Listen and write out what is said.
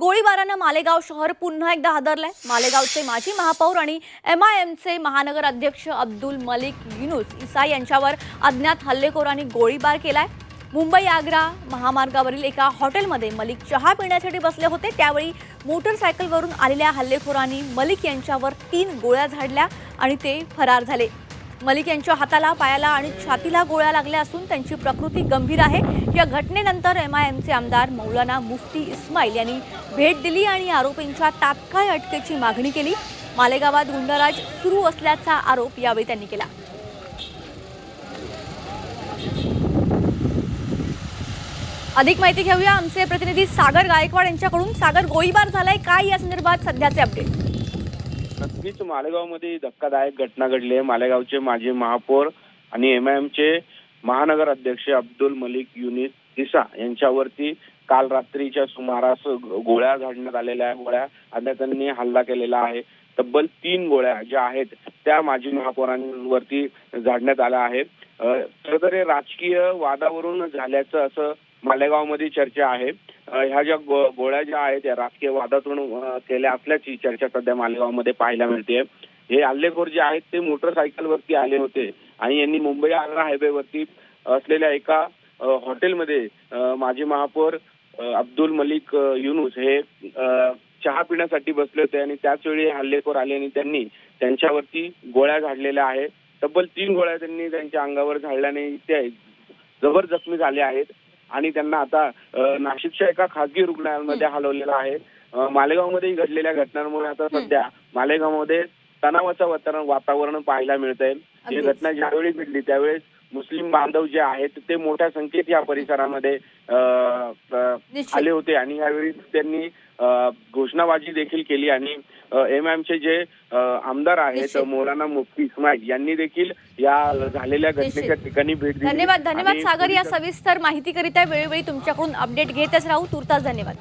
गोळीबारानं मालेगाव शहर पुन्हा एकदा हादरलंय. मालेगावचे माजी महापौर आणि एम आय एमचे महानगर अध्यक्ष अब्दुल मलिक युनुस इसा यांच्यावर अज्ञात हल्लेखोरांनी गोळीबार केलाय. मुंबई आग्रा महामार्गावरील एका हॉटेलमध्ये मलिक चहा पिण्यासाठी बसले होते. त्यावेळी मोटरसायकलवरून आलेल्या हल्लेखोरांनी मलिक यांच्यावर तीन गोळ्या झाडल्या आणि ते फरार झाले. मलिक यांच्या हाताला पायाला आणि छातीला गोळ्या लागल्या असून त्यांची प्रकृती गंभीर आहे. या घटनेनंतर एम आय एमचे आमदार मौलाना मुफ्ती इस्माईल यांनी भेट दिली आणि आरोपींच्या तात्काळ अटकेची मागणी केली. मालेगावात गुंडराज सुरू असल्याचा आरोप यावेळी त्यांनी केला. अधिक माहिती घेऊया. आमचे प्रतिनिधी सागर गायकवाड यांच्याकडून. सागर गोळीबार झालाय. काय या संदर्भात सध्याचे अपडेट नक्कीच मालेगावमध्ये धक्कादायक घटना घडली आहे. मालेगावचे माजी महापौर आणि एम आय एमचे महानगर अध्यक्ष अब्दुल मलिक युनिस इसा यांच्यावरती काल रात्रीच्या सुमारास गोळ्या झाडण्यात आलेल्या आहेत. गोळ्या आणि त्यांनी हल्ला केलेला आहे. तब्बल तीन गोळ्या ज्या आहेत त्या माजी महापौरांवरती झाडण्यात आल्या आहेत. अ, खरं तर हे राजकीय वादावरून झाल्याचं असं मालेगावमध्ये चर्चा आहे. ह्या ज्या गोळ्या ज्या आहेत या राजकीय वादातून केल्या असल्याची चर्चा सध्या मालेगावमध्ये पाहायला मिळते हे हल्लेखोर जे आहेत ते मोटरसायकलवरती आले होते आणि यांनी मुंबई आग्रा हायवेवरती असलेल्या एका हॉटेलमध्ये माजी महापौर अब्दुल मलिक युनुस हे चहा पिण्यासाठी बसले होते आणि त्याच वेळी हल्लेखोर आले आणि त्यांनी त्यांच्यावरती गोळ्या झाडलेल्या आहेत. तब्बल तीन गोळ्या त्यांनी त्यांच्या अंगावर झाडल्याने ते जबर जखमी झाले आहेत. आणि त्यांना आता नाशिकच्या एका खासगी रुग्णालयामध्ये हलवलेलं आहे. मालेगावमध्ये घडलेल्या घटनांमुळे आता सध्या मालेगावमध्ये तणावाचं वातावरण वातावरण पाहायला मिळत आहे ही. घटना ज्यावेळी घडली त्यावेळेस मुस्लिम बांधव जे आहेत ते मोठ्या संख्येत या परिसरामध्ये. आले होते आणि यावेळी त्यांनी घोषणाबाजी देखील केली आणि एम एमचे जे आमदार आहेत. मौलाना मुफ्ती इस्माईल यांनी देखील या झालेल्या घटनेच्या. ठिकाणी भेट दिली धन्यवाद धन्यवाद सागर या सविस्तर माहितीकरिता वेळोवेळी तुमच्याकडून अपडेट घेतच राहू तुर्तास धन्यवाद